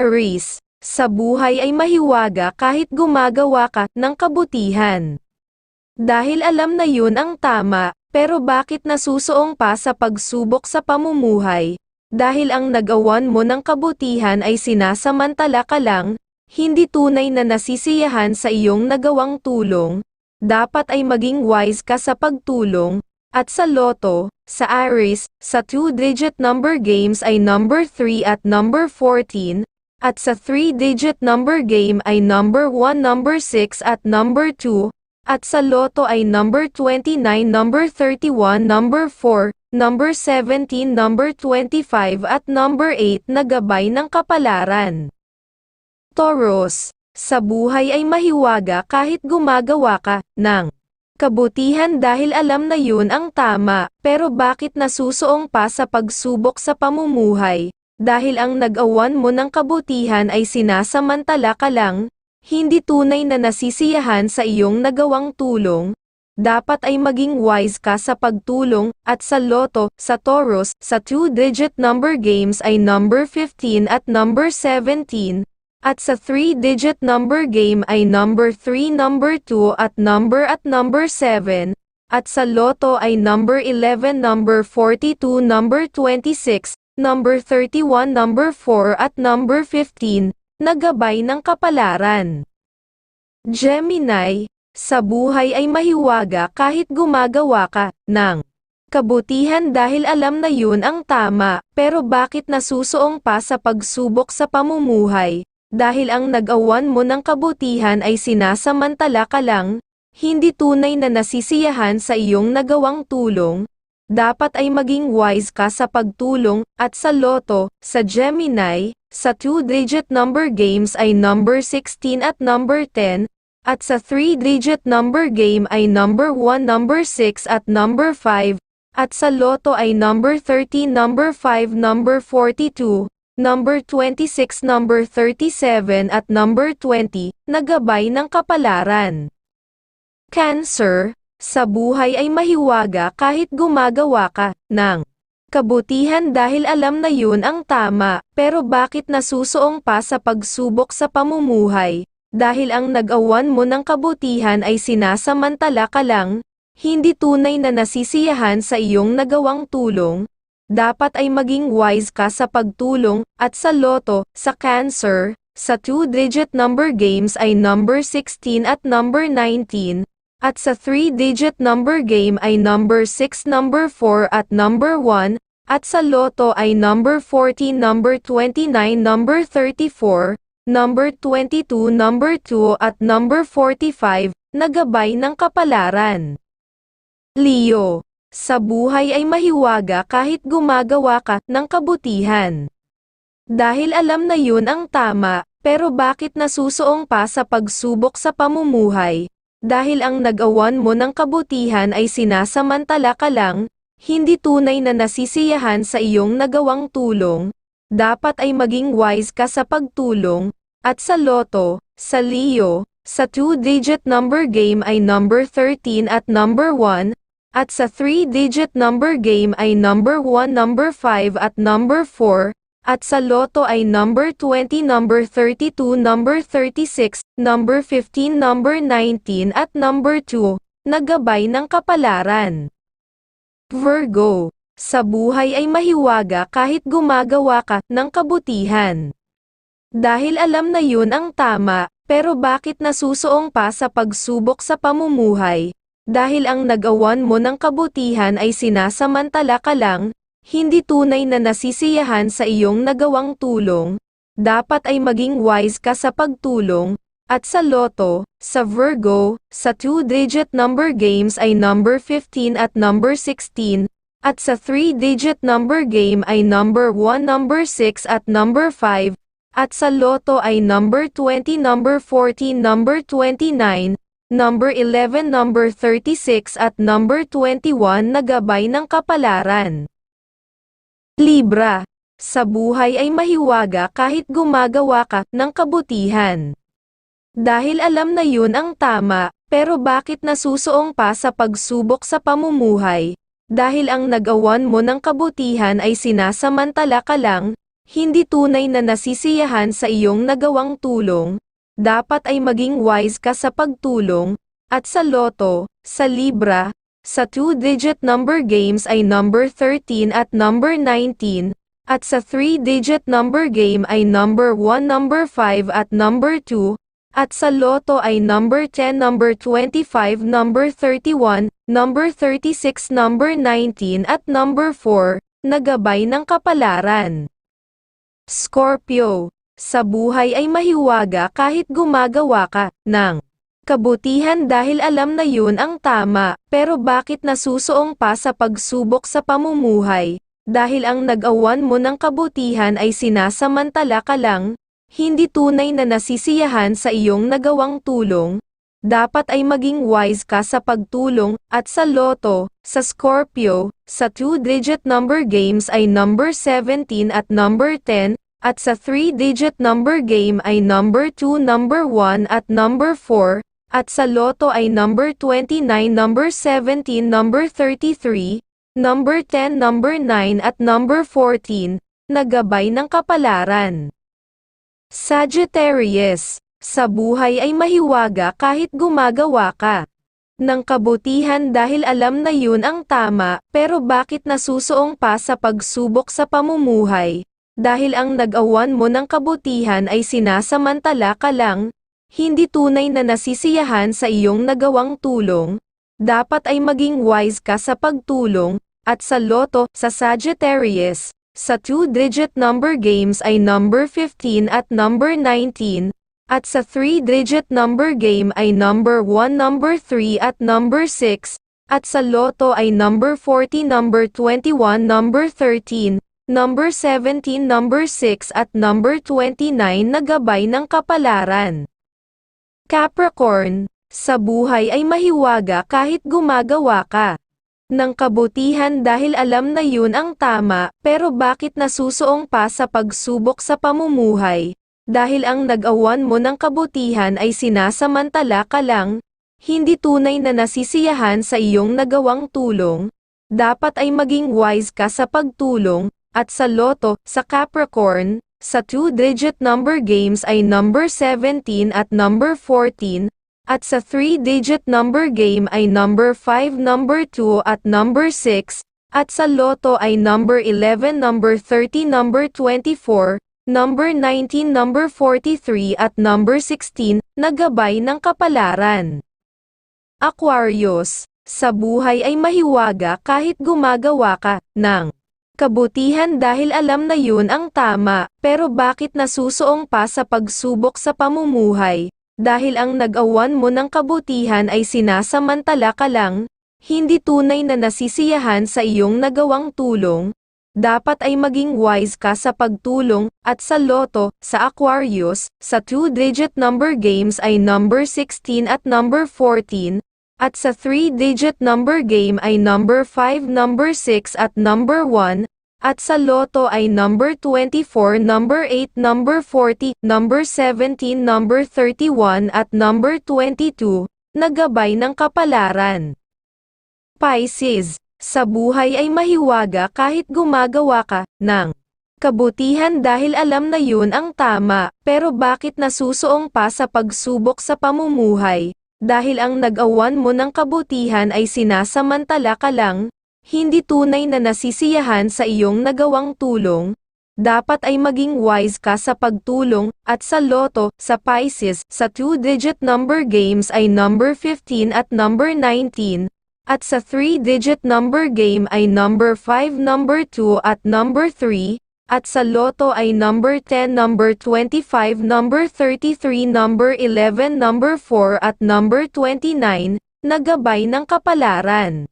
Aries, sa buhay ay mahiwaga kahit gumagawa ka ng kabutihan. Dahil alam na yun ang tama, pero bakit nasusuong pa sa pagsubok sa pamumuhay? Dahil ang nagawan mo ng kabutihan ay sinasamantala ka lang, hindi tunay na nasisiyahan sa iyong nagawang tulong, dapat ay maging wise ka sa pagtulong, at sa loto, sa Aries, sa two-digit number games ay number 3 at number 14, at sa three-digit number game ay number 1, number 6 at number 2, at sa loto ay number 29, number 31, number 4, number 17, number 25 at number 8 na gabay ng kapalaran. Taurus, sa buhay ay mahiwaga kahit gumagawa ka ng kabutihan dahil alam na yun ang tama, pero bakit nasusuong pa sa pagsubok sa pamumuhay? Dahil ang nag-awan mo ng kabutihan ay sinasamantala ka lang, hindi tunay na nasisiyahan sa iyong nagawang tulong, dapat ay maging wise ka sa pagtulong, at sa loto, sa Taurus, sa two-digit number games ay number 15 at number 17, at sa three-digit number game ay number 3, number 2 at number at number 7, at sa loto ay number 11, number 42, number 26, number 31, number 4 at number 15, na gabay ng kapalaran. Gemini, sa buhay ay mahiwaga kahit gumagawa ka ng kabutihan dahil alam na yun ang tama, pero bakit nasusuong pa sa pagsubok sa pamumuhay? Dahil ang nag-awan mo ng kabutihan ay sinasamantala ka lang, hindi tunay na nasisiyahan sa iyong nagawang tulong, dapat ay maging wise ka sa pagtulong, at sa loto, sa Gemini, sa two-digit number games ay number 16 at number 10, at sa three-digit number game ay number 1, number 6 at number 5, at sa loto ay number 13, number 5, number 42, number 26, number 37 at number 20, na gabay ng kapalaran. Cancer, sa buhay ay mahiwaga kahit gumagawa ka ng kabutihan dahil alam na yun ang tama, pero bakit nasusuong pa sa pagsubok sa pamumuhay? Dahil ang nag-awan mo ng kabutihan ay sinasamantala ka lang, hindi tunay na nasisiyahan sa iyong nagawang tulong, dapat ay maging wise ka sa pagtulong, at sa loto, sa cancer, sa two-digit number games ay number 16 at number 19, at sa three-digit number game ay number 6, number 4 at number 1, at sa loto ay number 14, number 29, number 34, number 22, number 2 at number 45, na gabay ng kapalaran. Leo, sa buhay ay mahiwaga kahit gumagawa ka ng kabutihan. Dahil alam na yun ang tama, pero bakit nasusuong pa sa pagsubok sa pamumuhay? Dahil ang nagawan mo ng kabutihan ay sinasamantala ka lang, hindi tunay na nasisiyahan sa iyong nagawang tulong, dapat ay maging wise ka sa pagtulong, at sa loto, sa Leo, sa two-digit number game ay number 13 at number 1, at sa three-digit number game ay number 1, number 5 at number 4, at sa loto ay number 20, number 32, number 36, number 15, number 19 at number 2, na gabay ng kapalaran. Virgo, sa buhay ay mahiwaga kahit gumagawa ka ng kabutihan. Dahil alam na yun ang tama, pero bakit nasusuong pa sa pagsubok sa pamumuhay? Dahil ang nagawan mo ng kabutihan ay sinasamantala ka lang, hindi tunay na nasisiyahan sa iyong nagawang tulong, dapat ay maging wise ka sa pagtulong, at sa loto, sa Virgo, sa two-digit number games ay number 15 at number 16, at sa three-digit number game ay number 1, number 6 at number 5, at sa loto ay number 20, number 14, number 29, number 11, number 36 at number 21 na gabay ng kapalaran. Libra, sa buhay ay mahiwaga kahit gumagawa ka ng kabutihan. Dahil alam na yun ang tama, pero bakit nasusuong pa sa pagsubok sa pamumuhay? Dahil ang nagawan mo ng kabutihan ay sinasamantala ka lang, hindi tunay na nasisiyahan sa iyong nagawang tulong, dapat ay maging wise ka sa pagtulong, at sa loto, sa libra, sa two-digit number games ay number 13 at number 19, at sa three-digit number game ay number 1, number 5 at number 2, at sa loto ay number 10, number 25, number 31, number 36, number 19 at number 4, na gabay ng kapalaran. Scorpio, sa buhay ay mahiwaga kahit gumagawa ka ng kabutihan dahil alam na yun ang tama, pero bakit nasusuong pa sa pagsubok sa pamumuhay? Dahil ang nag-awan mo ng kabutihan ay sinasamantala ka lang, hindi tunay na nasisiyahan sa iyong nagawang tulong, dapat ay maging wise ka sa pagtulong, at sa loto, sa Scorpio, sa two-digit number games ay number 17 at number 10, at sa three-digit number game ay number 2, number 1 at number 4, at sa loto ay number 29, number 17, number 33, number 10, number 9 at number 14, na gabay ng kapalaran. Sagittarius, sa buhay ay mahiwaga kahit gumagawa ka ng kabutihan dahil alam na yun ang tama, pero bakit nasusuong pa sa pagsubok sa pamumuhay? Dahil ang nag-awan mo ng kabutihan ay sinasamantala ka lang, hindi tunay na nasisiyahan sa iyong nagawang tulong, dapat ay maging wise ka sa pagtulong, at sa loto, sa Sagittarius, sa two-digit number games ay number 15 at number 19, at sa three-digit number game ay number 1, number 3 at number 6, at sa loto ay number 40, number 21, number 13, number 17, number 6 at number 29 na gabay ng kapalaran. Capricorn, sa buhay ay mahiwaga kahit gumagawa ka ng kabutihan dahil alam na yun ang tama, pero bakit nasusuong pa sa pagsubok sa pamumuhay? Dahil ang nag-awan mo ng kabutihan ay sinasamantala ka lang, hindi tunay na nasisiyahan sa iyong nagawang tulong, dapat ay maging wise ka sa pagtulong, at sa loto, sa Capricorn, sa two-digit number games ay number 17 at number 14, at sa three-digit number game ay number 5, number 2 at number 6, at sa loto ay number 11, number 30, number 24, number 19, number 43 at number 16, na gabay ng kapalaran. Aquarius, sa buhay ay mahiwaga kahit gumagawa ka ng kabutihan dahil alam na yun ang tama, pero bakit nasusuong pa sa pagsubok sa pamumuhay? Dahil ang nag-awan mo ng kabutihan ay sinasamantala ka lang, hindi tunay na nasisiyahan sa iyong nagawang tulong, dapat ay maging wise ka sa pagtulong, at sa loto, sa Aquarius, sa two-digit number games ay number 16 at number 14, at sa three-digit number game ay number 5, number 6 at number 1, at sa loto ay number 24, number 8, number 40, number 17, number 31 at number 22, na gabay ng kapalaran. Pisces, sa buhay ay mahiwaga kahit gumagawa ka ng kabutihan dahil alam na yun ang tama, pero bakit nasusuong pa sa pagsubok sa pamumuhay? Dahil ang nag-awan mo ng kabutihan ay sinasamantala ka lang, hindi tunay na nasisiyahan sa iyong nagawang tulong, dapat ay maging wise ka sa pagtulong, at sa loto, sa Pisces, sa two-digit number games ay number 15 at number 19, at sa three-digit number game ay number 5, number 2 at number 3, at sa loto ay number 10, number 25, number 33, number 11, number 4 at number 29, na gabay ng kapalaran.